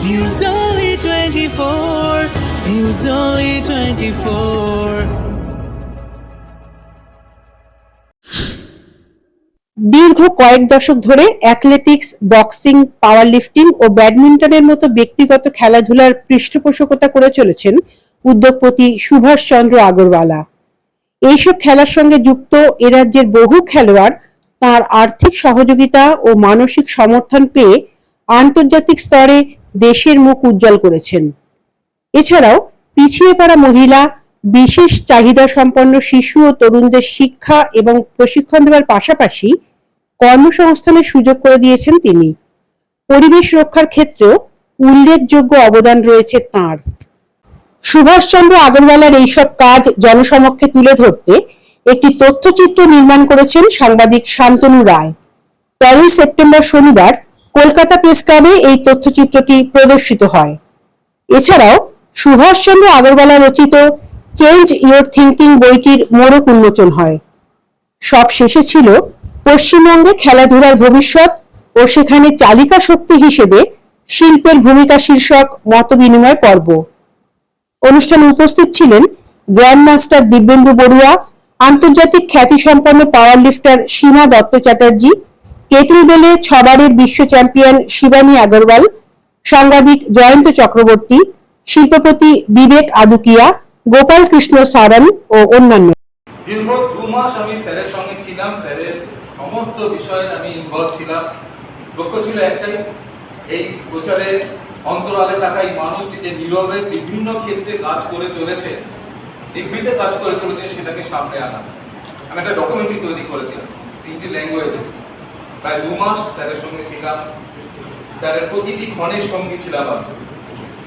News Only 24. News Only 24. দীর্ঘ কয়েক দশক ধরে অ্যাথলেটিক্স বক্সিং পাওয়ার লিফটিং ও ব্যাডমিন্টনের মতো ব্যক্তিগত খেলাধুলার পৃষ্ঠপোষকতা করে চলেছেন উদ্যোগপতি সুভাষ চন্দ্র আগরওয়ালা এইসব খেলার সঙ্গে যুক্ত এ রাজ্যের বহু খেলোয়াড় তার আর্থিক সহযোগিতা ও মানসিক সমর্থন পেয়ে আন্তর্জাতিক স্তরে দেশের মুখ উজ্জ্বল করেছেন। এছাড়াও পিছিয়ে পড়া মহিলা, বিশেষ চাহিদা সম্পন্ন শিশু ও তরুণদের শিক্ষা এবং প্রশিক্ষণ দেওয়ার পাশাপাশি কর্মসংস্থানের সুযোগ করে দিয়েছেন তিনি। পরিবেশ রক্ষার ক্ষেত্রেও উল্লেখযোগ্য অবদান রয়েছে তাঁর। সুভাষচন্দ্র আগরওয়ালার এইসব কাজ জনসমক্ষে তুলে ধরতে একটি তথ্যচিত্র নির্মাণ করেছেন সাংবাদিক শান্তনু রায়। তেরোই সেপ্টেম্বর শনিবার কলকাতা প্রেস ক্লাবে এই তথ্যচিত্রটি প্রদর্শিত হয়। এছাড়াও সুভাষচন্দ্র আগরওয়ালা রচিত চেঞ্জ ইয়োর থিঙ্কিং বইটির মোড়ক উন্মোচন হয়। সব শেষে ছিল পশ্চিমবঙ্গে খেলাধুলার ভবিষ্যৎ ও সেখানে চালিকা শক্তি হিসেবে শিল্পের ভূমিকা শীর্ষক মতবিনিময় পর্ব। অনুষ্ঠানে উপস্থিত ছিলেন গ্র্যান্ড মাস্টার দিব্যেন্দু বড়ুয়া, আন্তর্জাতিক খ্যাতিসম্পন্ন power lifter Seema Dutta Chatterjee kettle বেলে ছবারের বিশ্ব চ্যাম্পিয়ন শিবানী আগরওয়াল, সাংবাদিক জয়ন্ত চক্রবর্তী, শিল্পপতি বিবেক আদুকিয়া, গোপাল কৃষ্ণ সারন ও অন্যান্য। দীর্ঘ দু মাস আমি স্যারের সঙ্গে ছিলাম, স্যারের সমস্ত বিষয়ে আমি ইনভলভ ছিলাম। লক্ষ্য ছিল একটাই, এই অন্তরালে থাকা এই মানুষটি যে নীরবে বিভিন্ন ক্ষেত্রে কাজ করে চলেছে কাজ করে চলেছে, সেটাকে সামনে আনা। আমি একটা ডকুমেন্টারি তৈরি করেছিলাম, তিনটি ল্যাঙ্গুয়েজে প্রায় দু মাস স্যারের সঙ্গে ছিলাম। স্যারের প্রতিটি ক্ষণের সঙ্গে ছিলাম আমি।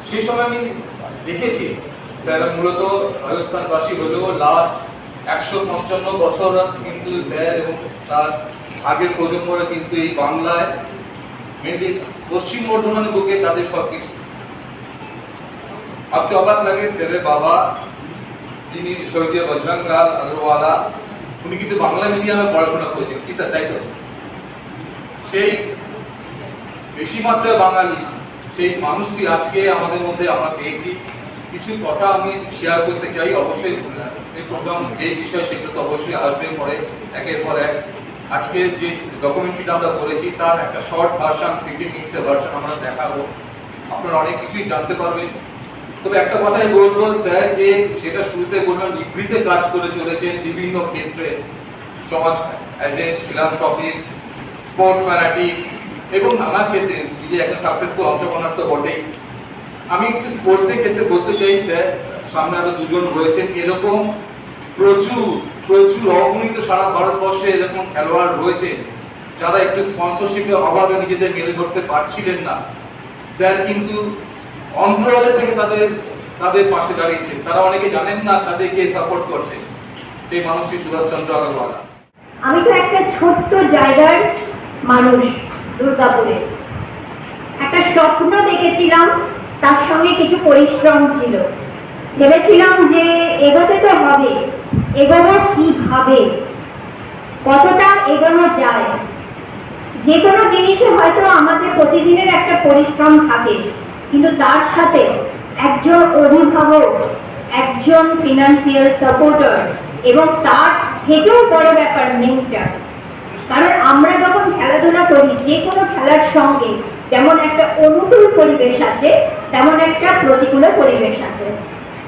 সেই সময় আমি দেখেছি, স্যার মূলত রাজস্থানবাসী হলেও লাস্ট একশো পঞ্চান্ন বছর কিন্তু স্যার এবং তার আগের প্রজন্মরা কিন্তু এই বাংলায় মেনলি পশ্চিম বর্ধমান বুকে তাদের সব কিছু ভাবতে অবাক লাগে, স্যারের বাবা যিনি স্বর্গীয় বজরং লাল আগরওয়ালা, উনি কিন্তু বাংলা মিডিয়ামে পড়াশোনা করেছেন কি স্যার, তাই তো? সেই বেশি মাত্রায় বাঙালি, সেই মানুষটি আজকে আমাদের মধ্যে আমরা পেয়েছি। কিছু কথা আমি শেয়ার করতে চাই, অবশ্যই এই প্রোগ্রাম যে বিষয় সেগুলো তো অবশ্যই আসবে পরে, একের পর এক। আজকে যে ডকুমেন্টারিটা আমরা করেছি, তার একটা শর্ট ভার্সন ফিফটিন মিনিটসের ভার্সন আমরা দেখাবো। আপনারা অনেক কিছুই জানতে পারবেন। তবে একটা কথাই বলব, স্যার, যে যেটা শুরুতে বললাম, নিভৃতে কাজ করে চলেছেন বিভিন্ন ক্ষেত্রে। সমাজ as a philanthropist sports fanatic এবং নানা ক্ষেত্রে নিজে একটা সাকসেসফুল তো বটেই। আমি একটু স্পোর্টসের ক্ষেত্রে বলতে চাই, স্যার, সামনে আরও দুজন রয়েছেন। এরকম প্রচুর প্রচুর অগণিত সারা ভারতবর্ষে এরকম খেলোয়াড় রয়েছে, যারা একটু স্পন্সরশিপের অভাবে নিজেদের মেলে ধরতে পারছিলেন না। স্যার, কিন্তু অন্তরালে থেকে তাদের তাদের পাশে দাঁড়িয়েছে তারা অনেকে জানেন না তাদেরকে সাপোর্ট করছে। সেই মানুষটি সুভাষচন্দ্র আগরওয়ালা। আমি তো একটা ছোট্ট জায়গার মানুষ দুর্গাপুরে। একটা স্বপ্ন দেখেছিলাম, তার সঙ্গে কিছু পরিশ্রম ছিল। ভেবেছিলাম যে এগোতে তো হবে এগোনো কীভাবে? কতটা এগোনো যায়? যে কোনো জিনিসে হয়তো আমাদের প্রতিদিনের একটা পরিশ্রম থাকে, কিন্তু তার সাথে একজন অভিভাবক, একজন ফিনান্সিয়াল সাপোর্টার এবং তার থেকেও বড় ব্যাপার মেন্টার কারণ আমরা যখন খেলাধুলা করি, যে কোনো খেলার সঙ্গে যেমন একটা অনুকূল পরিবেশ আছে, তেমন একটা প্রতিকূল পরিবেশ আছে।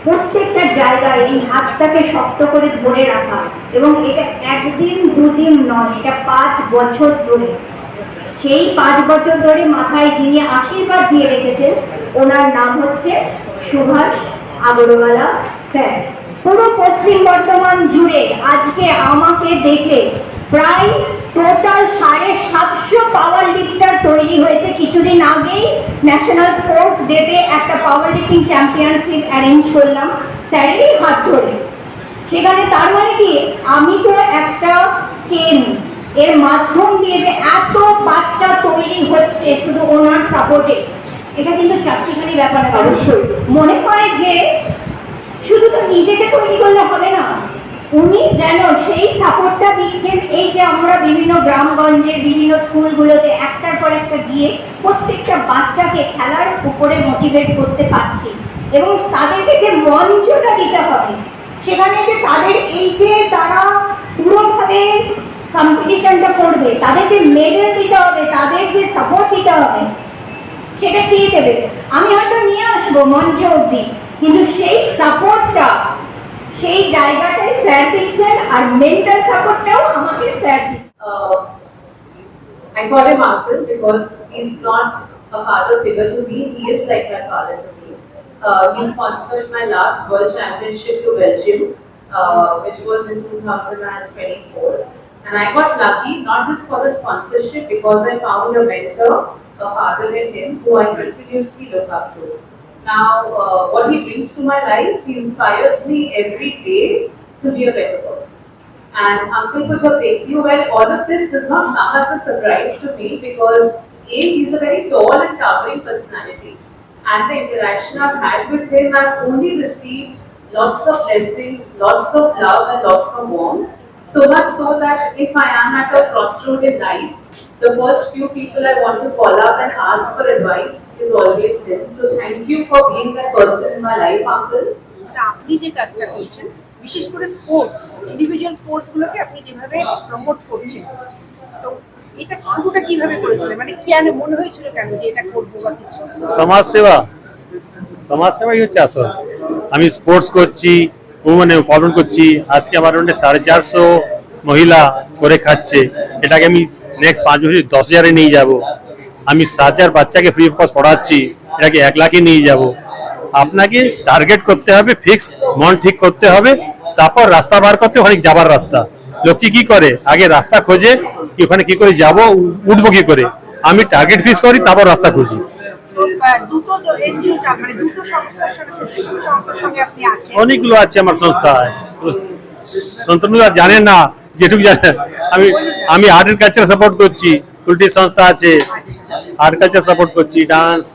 প্রত্যেকটা জায়গায় এই হাতটাকে শক্ত করে ধরে রাখা এবং এটা একদিন, দুদিন নয়, এটা পাঁচ বছর ধরে। সেই পাঁচ বছর ধরে মাথায় যিনি আশীর্বাদ দিয়ে রেখেছেন, ওনার নাম হচ্ছে সুভাষ আগরওয়ালা স্যার। পুরো পশ্চিম বর্ধমান জুড়ে আজকে আমাকে দেখে প্রায় টোটাল সাড়ে সাতশো পাওয়ার লিফটার তৈরি হয়েছে। কিছুদিন আগেই ন্যাশনাল স্পোর্টস ডেতে একটা পাওয়ার লিফটিং চ্যাম্পিয়নশিপ অ্যারেঞ্জ করলাম। স্যারেরই হাত ধরে। সেখানে তার মানে কি? আমি তো একটা চেন এর মাধ্যম দিয়ে যে এত বাচ্চা তৈরি হচ্ছে শুধু ওনার সাপোর্টে এটা কিন্তু চারটিখানি ব্যাপার অবশ্যই। মনে হয় যে শুধু তো নিজেকে তৈরি করলে হবে না। উনি যেন সেই সাপোর্টটা দিচ্ছেন এই যে আমরা বিভিন্ন গ্রামগঞ্জের বিভিন্ন স্কুলগুলোতে একটার পর একটা গিয়ে প্রত্যেকটা বাচ্চাকে খেলার উপরে মোটিভেট করতে পারছি। এবং তাদেরকে যে মঞ্চটা দিতে হবে, সেখানে যে তাদের এই যে তারা পুরোভাবে কম্পিটিশনটা করবে, তাদের যে মেডেল দিতে হবে, তাদের যে সাপোর্ট দিতে হবে, সেটা কে দেবে? আমি হয়তো নিয়ে আসব মঞ্চ অব্দি কিন্তু সেই সাপোর্টটা সেই জায়গাটাই স্যার দিচ্ছেন আর মেন্টাল সাপোর্টটাও আমাকে স্যার দিচ্ছেন uh, I call him uncle because he's not a father figure to me, he is like my father to me. Uh, he sponsored my last World Championship to Belgium, uh, which was in 2024. And I got lucky not just for the sponsorship because I found a mentor, a father in him who I continuously look up to. Now, uh, what he brings to my life, he inspires me every day to be a better person. And Uncle Kujo Tekyu, well, all of this does not come as a surprise to me because A, he's a very tall and towering personality. And the interaction I've had with him, I've only received lots of blessings, lots of love, and lots of warmth. So much so that if I am at a crossroad in life, the first few people I want to call up and ask for advice is always him. So thank you for being that person in my life, Uncle. আপনি যে কাজটা করছেন বিশেষ করে sports individual sports গুলোকে আপনি যেভাবে promote করছেন তো এটা শুরুটা কীভাবে করেছিলেন মানে কেন মনে হয়েছিল কেন যে এটা করব বা কিছু সমাজ সেবা সমাজ সেবাই হচ্ছে আসল আমি স্পোর্টস করছি মানে পালন করছি। আজকে আমার মধ্যে সাড়ে চারশো মহিলা করে খাচ্ছে। এটাকে আমি নেক্সট পাঁচ বছর দশ হাজারে নিয়ে যাব। আমি সাত হাজার বাচ্চাকে ফ্রি অফ কস্ট পড়াচ্ছি। এটাকে এক লাখে নিয়ে যাব। আপনাকে টার্গেট করতে হবে ফিক্স মন ঠিক করতে হবে। তারপর রাস্তা বার করতে অনেক যাবার রাস্তা। লোকটি কি করে? আগে রাস্তা খোঁজে, কি ওখানে কি করে যাব উঠবো কি করে? আমি টার্গেট ফিক্স করি, তারপর রাস্তা খুঁজি। দুটো এসইউ মানে দুটো সংস্থার সঙ্গে সংস্থার সঙ্গে আপনি আছেন? অনেকগুলো আছে আমার সংস্থায় সন্তানরা জানে না যেটুকু জানে আমি আমি আর্ট এন্ড কালচার সাপোর্ট করছি। কুলটি সংস্থা আছে। আর্ট কালচার সাপোর্ট করছি ডান্স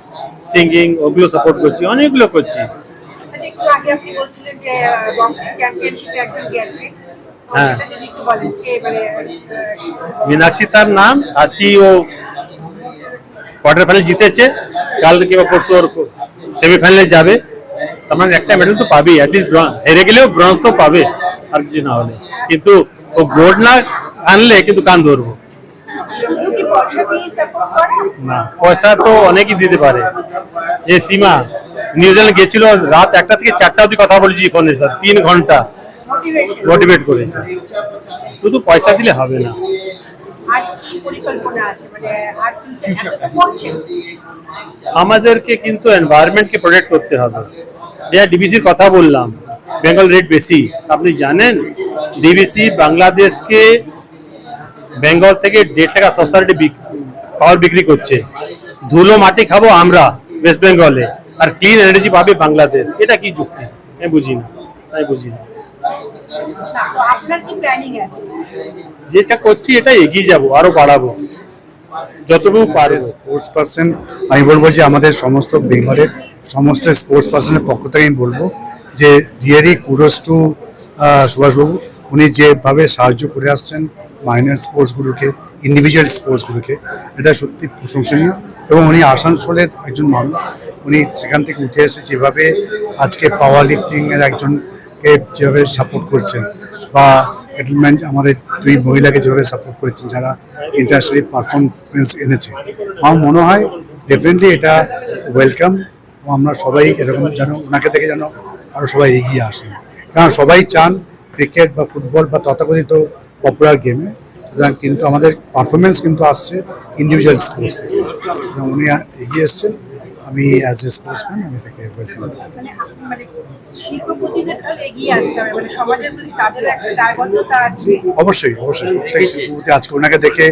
সিঙ্গিং ওগুলো সাপোর্ট করছি অনেকগুলো করছি। আচ্ছা, আগে আপনি বলছিলেন যে বক্সিং চ্যাম্পিয়নশিপে একজন গেছে। হ্যাঁ। মানে মীনাক্ষী তার নাম আজকে ও কোয়ার্টার ফাইনাল জিতেছে কাল কিংবা পরশু ওর সেমিফাইনালে যাবে। তার মানে একটা মেডেল তো পাবেই অ্যাটলিস্ট হেরে গেলেও ব্রঞ্জ তো পাবে আর কিছু না হলে। কিন্তু ও গোল্ড না আনলে কিন্তু কান ধরবো। না পয়সা তো অনেকই দিতে পারে। যে সীমা নিউজিল্যান্ড গেছিল রাত একটা থেকে চারটা অবধি কথা বলেছি ফোনের সাথে তিন ঘণ্টা মোটিভেট করেছে। শুধু পয়সা দিলে হবে না। আর কি পরিকল্পনা আছে? মানে আর ফিউচার করছেন আমাদেরকে কিন্তু এনভায়রনমেন্টকে প্রোটেক্ট করতে হবে। যা ডিবিসির কথা বললাম। বেঙ্গল রেট বেশি। আপনি জানেন ডিবিসি বাংলাদেশকে বেঙ্গল থেকে দেড় টাকা সস্তা রেটে পাওয়ার বিক্রি করছে। ধুলো মাটি খাব আমরা ওয়েস্ট বেঙ্গলে আর ক্লিন এনার্জি পাবে বাংলাদেশ। এটা কি যুক্তি? আমি বুঝি না আমি বুঝি না, আপনার কি প্ল্যানিং আছে? যেটা করছি, এটা এগিয়ে যাব, আরও বাড়াবো। যতটুকু পারে স্পোর্টস পার্সন আমি বলব যে আমাদের সমস্ত বেঙ্গলের সমস্ত স্পোর্টস পার্সনের পক্ষ থেকে আমি বলব যে রিয়ারি কুরস টু সুভাষবাবু, উনি যেভাবে সাহায্য করে আসছেন মাইনর স্পোর্টসগুলোকে ইন্ডিভিজুয়াল স্পোর্টসগুলোকে এটা সত্যি প্রশংসনীয়। এবং উনি আসানসোলের একজন মানুষ, উনি সেখান থেকে উঠে এসে যেভাবে আজকে পাওয়ার লিফটিংয়ের একজনকে যেভাবে সাপোর্ট করছেন বা সেটেলমেন্ট আমাদের দুই মহিলাকে যেভাবে সাপোর্ট করেছেন, যারা ইন্টারন্যাশনালি পারফরমেন্স এনেছে। আমার মনে হয় ডেফিনেটলি এটা ওয়েলকাম আমরা সবাই এরকম যেন ওনাকে দেখে যেন আরও সবাই এগিয়ে আসেন। কারণ সবাই চান ক্রিকেট বা ফুটবল বা তথাকথিত পপুলার গেমে সুতরাং কিন্তু আমাদের পারফরমেন্স কিন্তু আসছে ইন্ডিভিজুয়াল স্পোর্টস থেকে। উনি এগিয়ে এসছেন। আমি অ্যাজ এ স্পোর্টসম্যান আমি তাকে ওয়েলকাম মানে মানে মানে অবশ্যই অবশ্যই। প্রত্যেক আজকে ওনাকে দেখে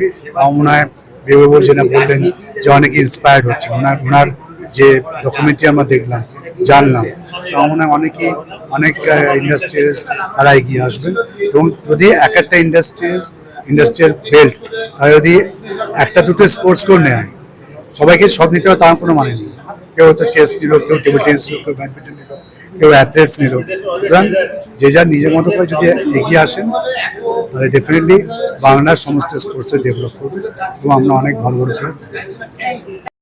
মনে হয় বেবাবু যেটা বললেন যে অনেকে ইন্সপায়ার্ড হচ্ছে। ওনার ওনার যে ডকুমেন্টারি আমরা দেখলাম জানলাম তো মনে হয় অনেকেই অনেক ইন্ডাস্ট্রিজ তারা এগিয়ে আসবেন। এবং যদি এক একটা ইন্ডাস্ট্রিজ ইন্ডাস্ট্রিয়াল বেল্ট তারা যদি একটা দুটো স্পোর্টস করে নেয় সবাইকে সব নিতে হবে তার কোনো মানে নেই। কেউ হয়তো চেস নিল, কেউ টেবিল টেনিস নিল, কেউ ব্যাডমিন্টন নিল, কেউ অ্যাথলেটস নিল। সুতরাং যে যার নিজের মতো করে যদি এগিয়ে আসেন, তাহলে ডেফিনেটলি বাংলার সমস্ত স্পোর্টসে ডেভেলপ করবে এবং আমরা অনেক ভালো ভালো প্লেয়ার